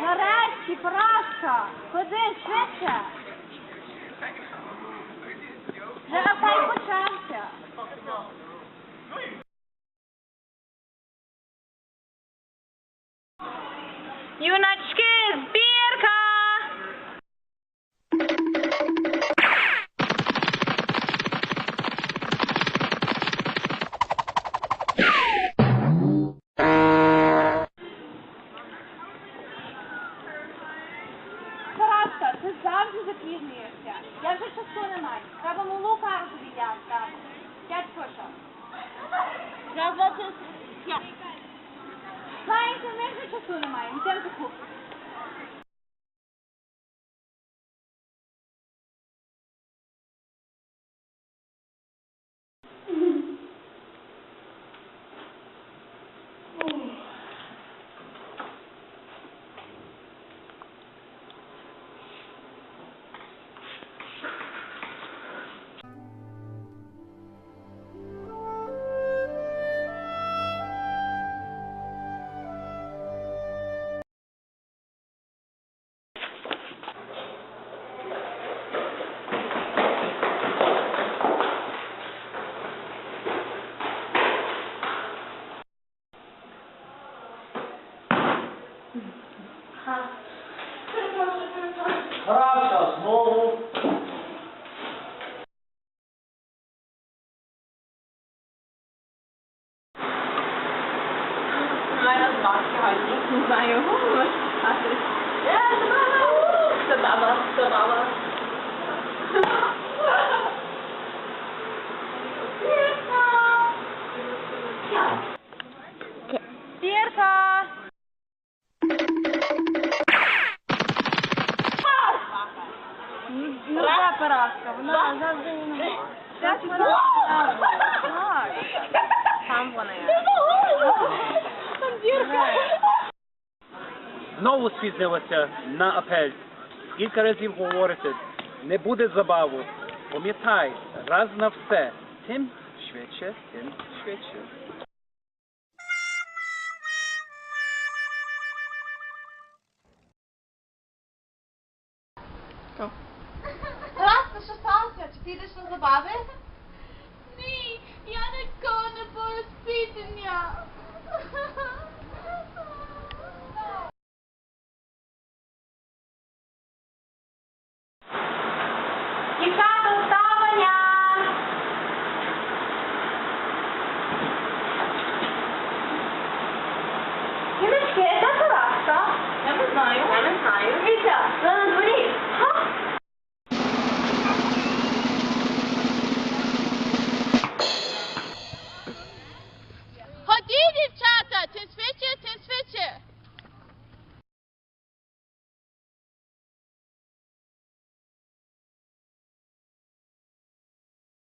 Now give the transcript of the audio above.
Нарешті, прошу, ходи швидше. Зарапай почався. Юначе. Nós outros. Saem com a mesma postura, mãe. Não temos a culpa. Грався знову. Мене два сьогодні. Не знаю. Це Ну, це поразка, вона завжди не Це поразка. Там вона є. Там дірка. Знову спізнилася на апель. Кілька разів говорите, не буде забаву. Пам'ятай, раз на все. Тим швидше, тим швидше. Що сталося? Чи підеш на забави? Ні, я ніколи не буду спітення. Дівчата, ставання! Юлечки, яка поразка? Я не знаю. Я не знаю. Вітя, вона на дворі.